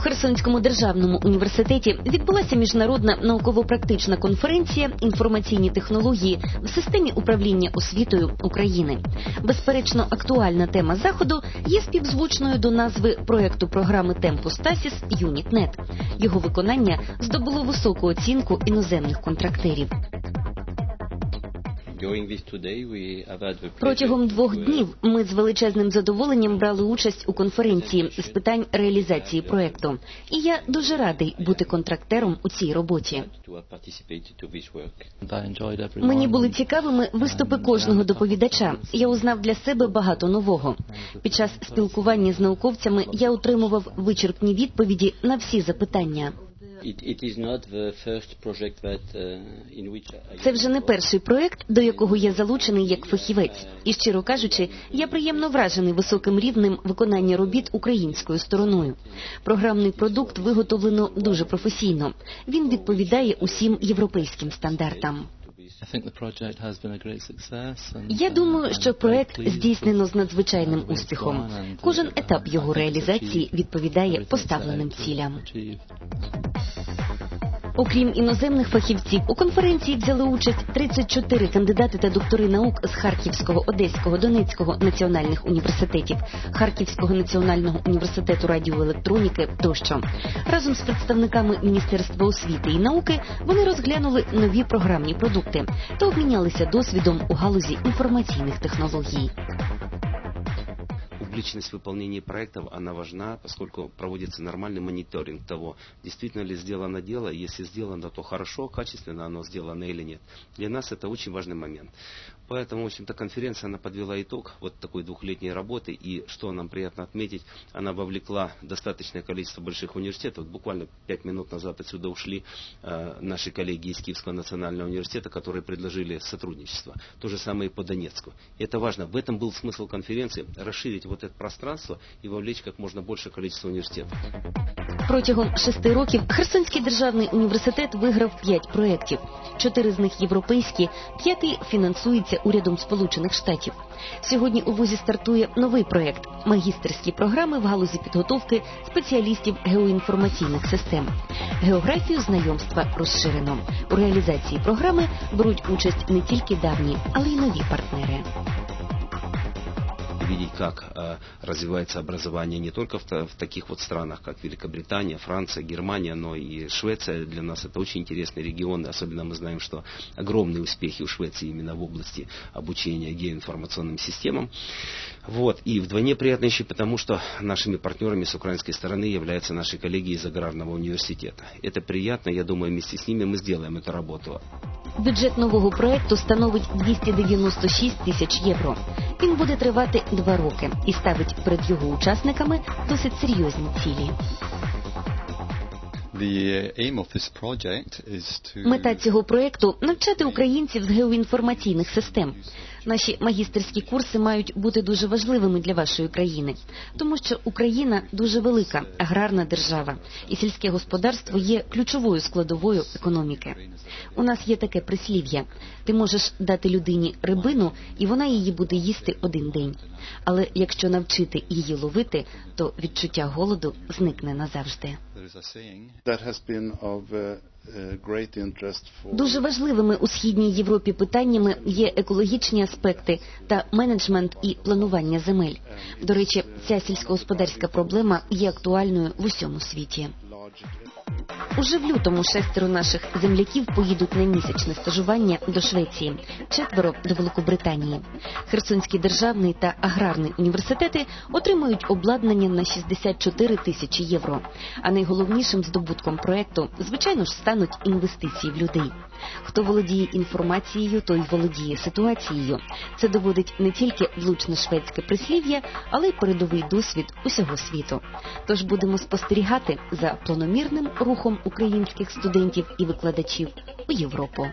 Херсонському державному університеті відбулася міжнародна науково-практична конференція інформаційні технології в системі управління освітою України. Безперечно, актуальна тема заходу є співзвучною до назви проекту програми Темпус Тасіс «Юнітнет». Його виконання здобуло високу оцінку іноземних контрактерів. Протягом двох днів ми з величезним задоволенням брали участь у конференції з питань реалізації проекту. І я дуже радий бути контрактером у цій роботі. Мені були цікавими виступи кожного доповідача. Я узнав для себе багато нового. Під час спілкування з науковцями я отримував вичерпні відповіді на всі запитання. Це вже не перший проект, до якого я залучений як фахівець, і щиро кажучи, я приємно вражений високим рівнем виконання робіт українською стороною. Програмний продукт виготовлено дуже професійно. Він відповідає усім європейським стандартам. Я думаю, що проект здійснено з надзвичайним успіхом. Кожен етап його реалізації відповідає поставленим цілям. Окрім іноземних фахівців, у конференції взяли участь 34 кандидати та доктори наук з Харківського, Одеського, Донецького національних університетів, Харківського національного університету радіоелектроніки тощо. Разом з представниками Міністерства освіти і науки вони розглянули нові програмні продукти та обмінялися досвідом у галузі інформаційних технологій. Публичность выполнения проектов, она важна, поскольку проводится нормальный мониторинг того, действительно ли сделано дело, если сделано, то хорошо, качественно оно сделано или нет. Для нас это очень важный момент. Поэтому, в общем-то, конференция, она подвела итог вот такой двухлетней работы, и, что нам приятно отметить, она вовлекла достаточное количество больших университетов. Буквально пять минут назад отсюда ушли э, наши коллеги из Киевского национального университета, которые предложили сотрудничество. То же самое и по Донецку. Это важно. В этом был смысл конференции, расширить вот это пространство и вовлечь как можно большее количество университетов. Протягом шести років Херсонський державний університет виграв п'ять проєктів. Чотири з них європейські, п'ятий фінансується урядом Сполучених Штатів. Сьогодні у вузі стартує новий проєкт – магістерські програми в галузі підготовки спеціалістів геоінформаційних систем. Географію знайомства розширено. У реалізації програми беруть участь не тільки давні, але й нові партнери. Видеть, как э, развивается образование не только в, в таких вот странах, как Великобритания, Франция, Германия, но и Швеция. Для нас это очень интересный регион. Особенно мы знаем, что огромные успехи у Швеции именно в области обучения геоинформационным системам. Вот. И вдвойне приятно еще потому, что нашими партнерами с украинской стороны являются наши коллеги из Аграрного университета. Это приятно. Я думаю, вместе с ними мы сделаем эту работу. Бюджет нового проекту становить 296 тисяч євро. Він буде тривати два роки і ставить перед його учасниками досить серйозні цілі. Мета цього проекту навчати українців з геоінформаційних систем. Наші магістерські курси мають бути дуже важливими для вашої країни, тому що Україна дуже велика аграрна держава, і сільське господарство є ключовою складовою економіки. У нас є таке прислів'я: ти можеш дати людині рибину, і вона її буде їсти один день. Але якщо навчити її ловити, то відчуття голоду зникне назавжди. Дуже важливими у східній Європі питаннями є екологічні аспекти та менеджмент і планування земель. До речі, ця сільськогосподарська проблема є актуальною в усьому світі. Уже в лютому шестеро наших земляків поїдуть на місячне стажування до Швеції, четверо до Великобританії. Херсонський державний та аграрний університети отримують обладнання на 64 тисячі євро. А найголовнішим здобутком проекту, звичайно ж, стануть інвестиції в людей. Хто володіє інформацією, той володіє ситуацією. Це доводить не тільки влучне шведське прислів'я, але й передовий досвід усього світу. Тож будемо спостерігати за планомірним рухом українських студентів і викладачів у Європу.